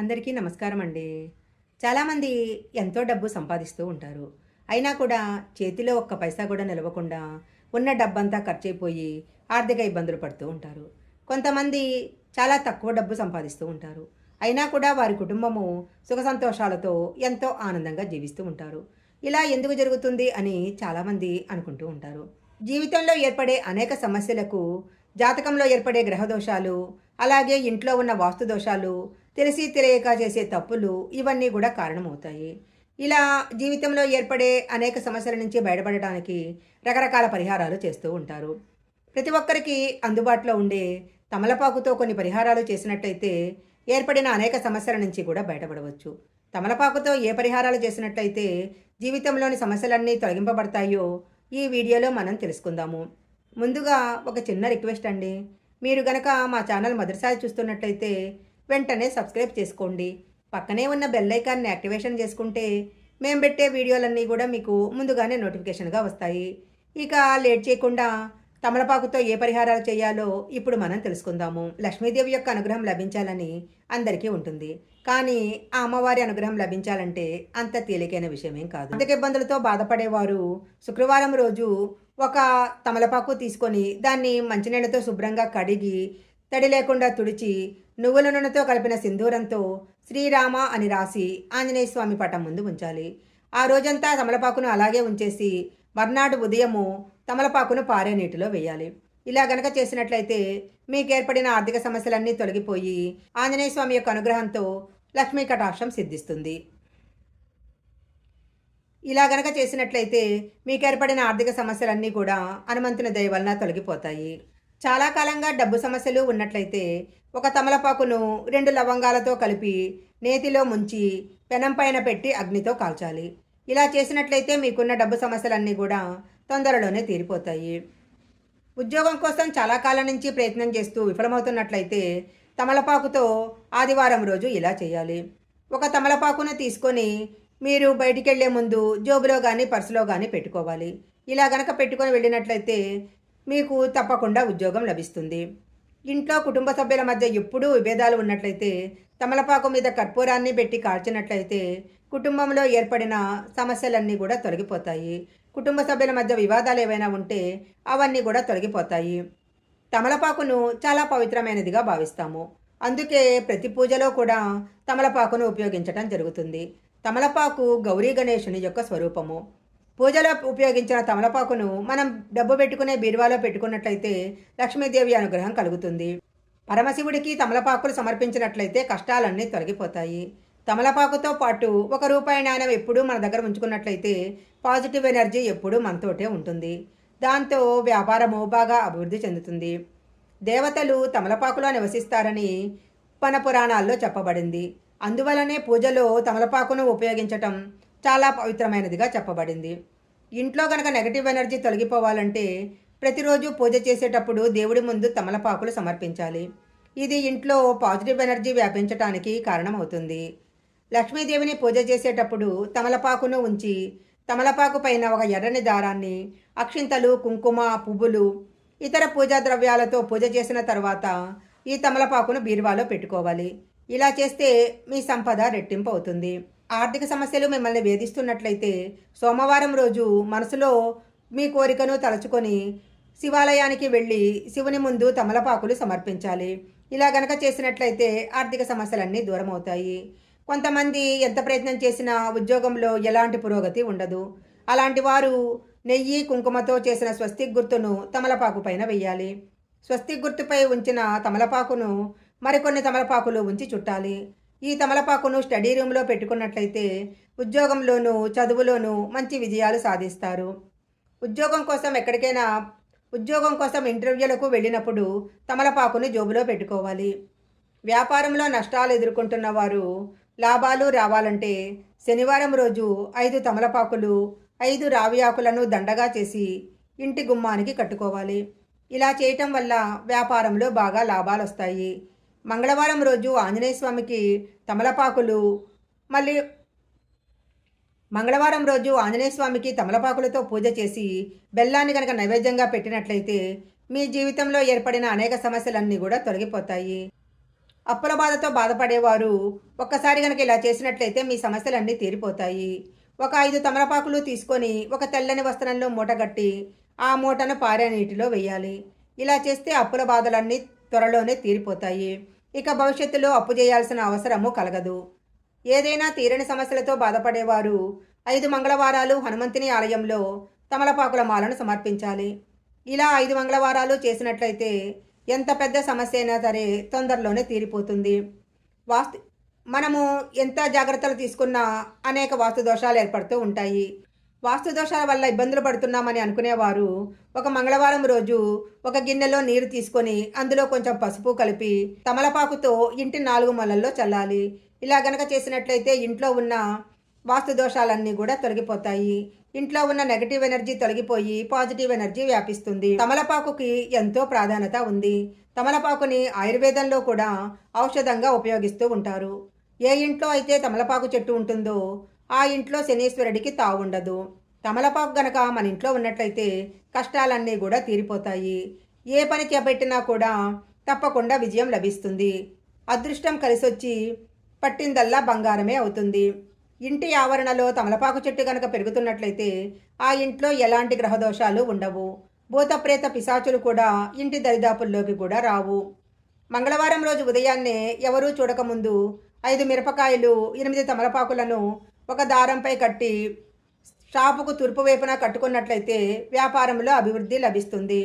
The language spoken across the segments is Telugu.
అందరికీ నమస్కారం అండి చాలామంది ఎంతో డబ్బు సంపాదిస్తూ ఉంటారు. అయినా కూడా చేతిలో ఒక్క పైసా కూడా నిలవకుండా ఉన్న డబ్బంతా ఖర్చయిపోయి ఆర్థిక ఇబ్బందులు పడుతూ ఉంటారు. కొంతమంది చాలా తక్కువ డబ్బు సంపాదిస్తూ ఉంటారు. అయినా కూడా వారి కుటుంబము సుఖ సంతోషాలతో ఎంతో ఆనందంగా జీవిస్తూ ఉంటారు. ఇలా ఎందుకు జరుగుతుంది అని చాలామంది అనుకుంటూ ఉంటారు. జీవితంలో ఏర్పడే అనేక సమస్యలకు జాతకంలో ఏర్పడే గ్రహ దోషాలు అలాగే ఇంట్లో ఉన్న వాస్తు దోషాలు తెలిసి తెలియక చేసే తప్పులు ఇవన్నీ కూడా కారణమవుతాయి. ఇలా జీవితంలో ఏర్పడే అనేక సమస్యల నుంచి బయటపడటానికి రకరకాల పరిహారాలు చేస్తూ ఉంటారు. ప్రతి ఒక్కరికి అందుబాటులో ఉండే తమలపాకుతో కొన్ని పరిహారాలు చేసినట్టయితే ఏర్పడిన అనేక సమస్యల నుంచి కూడా బయటపడవచ్చు. తమలపాకుతో ఏ పరిహారాలు చేసినట్లయితే జీవితంలోని సమస్యలన్నీ తొలగింపబడతాయో ఈ వీడియోలో మనం తెలుసుకుందాము. ముందుగా ఒక చిన్న రిక్వెస్ట్ అండి. మీరు గనక మా ఛానల్ మొదటిసారి చూస్తున్నట్లయితే వెంటనే సబ్స్క్రైబ్ చేసుకోండి. పక్కనే ఉన్న బెల్ ఐకాన్ని యాక్టివేషన్ చేసుకుంటే మేము పెట్టే వీడియోలన్నీ కూడా మీకు ముందుగానే నోటిఫికేషన్గా వస్తాయి. ఇక లేట్ చేయకుండా తమలపాకుతో ఏ పరిహారాలు చేయాలో ఇప్పుడు మనం తెలుసుకుందాము. లక్ష్మీదేవి యొక్క అనుగ్రహం లభించాలని అందరికీ ఉంటుంది. కానీ ఆ అమ్మవారి అనుగ్రహం లభించాలంటే అంత తేలికైన విషయమేం కాదు. ఆర్థిక ఇబ్బందులతో బాధపడేవారు శుక్రవారం రోజు ఒక తమలపాకు తీసుకొని దాన్ని మంచినీళ్ళతో శుభ్రంగా కడిగి తడి లేకుండా తుడిచి నువ్వుల నూనెతో కలిపిన సింధూరంతో శ్రీరామ అని రాసి ఆంజనేయ స్వామి పటం ముందు ఉంచాలి. ఆ రోజంతా తమలపాకును అలాగే ఉంచేసి మర్నాడు ఉదయము తమలపాకును పారే నీటిలో వేయాలి. ఇలా గనక చేసినట్లయితే మీకు ఏర్పడిన ఆర్థిక సమస్యలన్నీ తొలగిపోయి ఆంజనేయ స్వామి యొక్క అనుగ్రహంతో లక్ష్మీ కటాక్షం సిద్ధిస్తుంది. ఇలా గనక చేసినట్లయితే మీకు ఏర్పడిన ఆర్థిక సమస్యలన్నీ కూడా హనుమంతుని దయ వలన తొలగిపోతాయి. చాలా కాలంగా డబ్బు సమస్యలు ఉన్నట్లయితే ఒక తమలపాకును రెండు లవంగాలతో కలిపి నేతిలో ముంచి పెనం పైన పెట్టి అగ్నితో కాల్చాలి. ఇలా చేసినట్లయితే మీకున్న డబ్బు సమస్యలన్నీ కూడా తొందరలోనే తీరిపోతాయి. ఉద్యోగం కోసం చాలా కాలం నుంచి ప్రయత్నం చేస్తూ విఫలమవుతున్నట్లయితే తమలపాకుతో ఆదివారం రోజు ఇలా చేయాలి. ఒక తమలపాకును తీసుకొని మీరు బయటికి వెళ్ళే ముందు జోబులో కానీ పర్సులో కానీ పెట్టుకోవాలి. ఇలా గనక పెట్టుకొని వెళ్ళినట్లయితే మీకు తప్పకుండా ఉద్యోగం లభిస్తుంది. ఇంట్లో కుటుంబ సభ్యుల మధ్య ఎప్పుడూ విభేదాలు ఉన్నట్లయితే తమలపాకు మీద కర్పూరాన్ని పెట్టి కాల్చినట్లయితే కుటుంబంలో ఏర్పడిన సమస్యలన్నీ కూడా తొలగిపోతాయి. కుటుంబ సభ్యుల మధ్య వివాదాలు ఏవైనా ఉంటే అవన్నీ కూడా తొలగిపోతాయి. తమలపాకును చాలా పవిత్రమైనదిగా భావిస్తాము. అందుకే ప్రతి పూజలో కూడా తమలపాకును ఉపయోగించటం జరుగుతుంది. తమలపాకు గౌరీ గణేషుని యొక్క స్వరూపము. పూజలో ఉపయోగించిన తమలపాకును మనం డబ్బు పెట్టుకునే బీరువాలో పెట్టుకున్నట్లయితే లక్ష్మీదేవి అనుగ్రహం కలుగుతుంది. పరమశివుడికి తమలపాకులు సమర్పించినట్లయితే కష్టాలన్నీ తొలగిపోతాయి. తమలపాకుతో పాటు ఒక రూపాయి నాణ్యం ఎప్పుడూ మన దగ్గర ఉంచుకున్నట్లయితే పాజిటివ్ ఎనర్జీ ఎప్పుడూ మనతోటే ఉంటుంది. దాంతో వ్యాపారము బాగా అభివృద్ధి చెందుతుంది. దేవతలు తమలపాకులో నివసిస్తారని మన పురాణాల్లో చెప్పబడింది. అందువలనే పూజలో తమలపాకును ఉపయోగించటం చాలా పవిత్రమైనదిగా చెప్పబడింది. ఇంట్లో కనుక నెగటివ్ ఎనర్జీ తొలగిపోవాలంటే ప్రతిరోజు పూజ చేసేటప్పుడు దేవుడి ముందు తమలపాకులు సమర్పించాలి. ఇది ఇంట్లో పాజిటివ్ ఎనర్జీ వ్యాపించటానికి కారణమవుతుంది. లక్ష్మీదేవిని పూజ చేసేటప్పుడు తమలపాకును ఉంచి తమలపాకు పైన ఒక ఎర్రని దారాన్ని అక్షింతలు కుంకుమ పువ్వులు ఇతర పూజా ద్రవ్యాలతో పూజ చేసిన తర్వాత ఈ తమలపాకును బీరువాలో పెట్టుకోవాలి. ఇలా చేస్తే మీ సంపద రెట్టింపు అవుతుంది. ఆర్థిక సమస్యలు మిమ్మల్ని వేధిస్తున్నట్లయితే సోమవారం రోజు మనసులో మీ కోరికను తలుచుకొని శివాలయానికి వెళ్ళి శివుని ముందు తమలపాకులు సమర్పించాలి. ఇలా గనక చేసినట్లయితే ఆర్థిక సమస్యలన్నీ దూరమవుతాయి. కొంతమంది ఎంత ప్రయత్నం చేసినా ఉద్యోగంలో ఎలాంటి పురోగతి ఉండదు. అలాంటి వారు నెయ్యి కుంకుమతో చేసిన స్వస్తిక్ గుర్తును తమలపాకు పైన వెయ్యాలి. స్వస్తిక్ గుర్తుపై ఉంచిన తమలపాకును మరికొన్ని తమలపాకులు ఉంచి చుట్టాలి. ఈ తమలపాకును స్టడీ రూమ్లో పెట్టుకున్నట్లయితే ఉద్యోగంలోనూ చదువులోనూ మంచి విజయాలు సాధిస్తారు. ఉద్యోగం కోసం ఎక్కడికైనా ఉద్యోగం కోసం ఇంటర్వ్యూలకు వెళ్ళినప్పుడు తమలపాకును జోబులో పెట్టుకోవాలి. వ్యాపారంలో నష్టాలు ఎదుర్కొంటున్న వారు లాభాలు రావాలంటే శనివారం రోజు ఐదు తమలపాకులు ఐదు రావి ఆకులను దండగా చేసి ఇంటి గుమ్మానికి కట్టుకోవాలి. ఇలా చేయటం వల్ల వ్యాపారంలో బాగా లాభాలు వస్తాయి మంగళవారం రోజు ఆంజనేయ స్వామికి తమలపాకులు మళ్ళీ మంగళవారం రోజు ఆంజనేయ స్వామికి తమలపాకులతో పూజ చేసి బెల్లాన్ని కనుక నైవేద్యంగా పెట్టినట్లయితే మీ జీవితంలో ఏర్పడిన అనేక సమస్యలన్నీ కూడా తొలగిపోతాయి. అప్పుల బాధతో బాధపడేవారు ఒక్కసారి కనుక ఇలా చేసినట్లయితే మీ సమస్యలన్నీ తీరిపోతాయి. ఒక ఐదు తమలపాకులు తీసుకొని ఒక తెల్లని వస్త్రంలో మూటగట్టి ఆ మూటను పారే నీటిలో వేయాలి. ఇలా చేస్తే అప్పుల బాధలన్నీ త్వరలోనే తీరిపోతాయి. ఇక భవిష్యత్తులో అప్పు చేయాల్సిన అవసరము కలగదు. ఏదైనా తీరని సమస్యలతో బాధపడేవారు ఐదు మంగళవారాలు హనుమంతుని ఆలయంలో తమలపాకుల మాలను సమర్పించాలి. ఇలా ఐదు మంగళవారాలు చేసినట్లయితే ఎంత పెద్ద సమస్య అయినా సరే తొందరలోనే తీరిపోతుంది. వాస్తు మనము ఎంత జాగ్రత్తలు తీసుకున్నా అనేక వాస్తు దోషాలు ఏర్పడుతూ ఉంటాయి. వాస్తు దోషాల వల్ల ఇబ్బందులు పడుతున్నామని అనుకునేవారు. ఒక మంగళవారం రోజు ఒక గిన్నెలో నీరు తీసుకొని అందులో కొంచెం పసుపు కలిపి తమలపాకుతో ఇంటి నాలుగు మొలల్లో చల్లాలి. ఇలా గనక చేసినట్లయితే ఇంట్లో ఉన్న వాస్తు దోషాలన్నీ కూడా తొలగిపోతాయి. ఇంట్లో ఉన్న నెగటివ్ ఎనర్జీ తొలగిపోయి పాజిటివ్ ఎనర్జీ వ్యాపిస్తుంది. తమలపాకుకి ఎంతో ప్రాధాన్యత ఉంది. తమలపాకుని ఆయుర్వేదంలో కూడా ఔషధంగా ఉపయోగిస్తూ ఉంటారు. ఏ ఇంట్లో అయితే తమలపాకు చెట్టు ఉంటుందో ఆ ఇంట్లో శనీశ్వరుడికి తావుండదు. తమలపాకు గనక మన ఇంట్లో ఉన్నట్లయితే కష్టాలన్నీ కూడా తీరిపోతాయి. ఏ పని చేపట్టినా కూడా తప్పకుండా విజయం లభిస్తుంది. అదృష్టం కలిసొచ్చి పట్టిందల్లా బంగారమే అవుతుంది. ఇంటి ఆవరణలో తమలపాకు చెట్టు కనుక పెరుగుతున్నట్లయితే ఆ ఇంట్లో ఎలాంటి గ్రహదోషాలు ఉండవు. భూతప్రేత పిశాచులు కూడా ఇంటి దరిదాపుల్లోకి కూడా రావు. మంగళవారం రోజు ఉదయాన్నే ఎవరూ చూడకముందు ఐదు మిరపకాయలు ఎనిమిది తమలపాకులను ఒక దారంపై కట్టి షాపుకు తూర్పు వైపున కట్టుకున్నట్లయితే వ్యాపారంలో అభివృద్ధి లభిస్తుంది.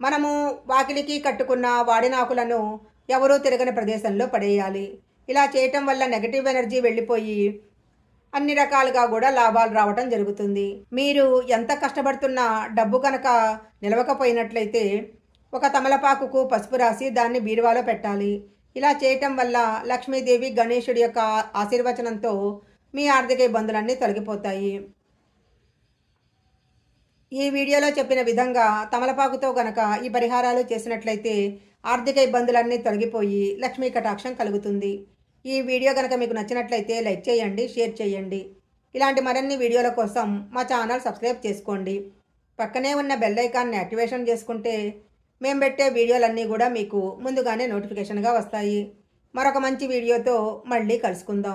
మనము వాకిలికి కట్టుకున్న వాడినాకులను ఎవరూ తిరగని ప్రదేశంలో పడేయాలి. ఇలా చేయటం వల్ల నెగటివ్ ఎనర్జీ వెళ్ళిపోయి అన్ని రకాలుగా కూడా లాభాలు రావటం జరుగుతుంది. మీరు ఎంత కష్టపడుతున్నా డబ్బు కనుక నిలవకపోయినట్లయితే ఒక తమలపాకుకు పసుపు రాసి దాన్ని బీరువాలో పెట్టాలి. ఇలా చేయటం వల్ల లక్ష్మీదేవి గణేశుడి యొక్క ఆశీర్వచనంతో మీ ఆర్థిక ఇబ్బందులన్నీ తొలగిపోతాయి. ఈ వీడియోలో చెప్పిన విధంగా తమలపాకుతో గనక ఈ పరిహారాలు చేసినట్లయితే ఆర్థిక ఇబ్బందులన్నీ తొలగిపోయి లక్ష్మీ కటాక్షం కలుగుతుంది. ఈ వీడియో కనుక మీకు నచ్చినట్లయితే లైక్ చేయండి షేర్ చేయండి. ఇలాంటి మరిన్ని వీడియోల కోసం మా ఛానల్ సబ్స్క్రైబ్ చేసుకోండి. పక్కనే ఉన్న బెల్ ఐకాన్ని యాక్టివేషన్ చేసుకుంటే మేము పెట్టే వీడియోలన్నీ కూడా మీకు ముందుగానే నోటిఫికేషన్గా వస్తాయి. మరొక మంచి వీడియోతో మళ్ళీ కలుసుకుందాం.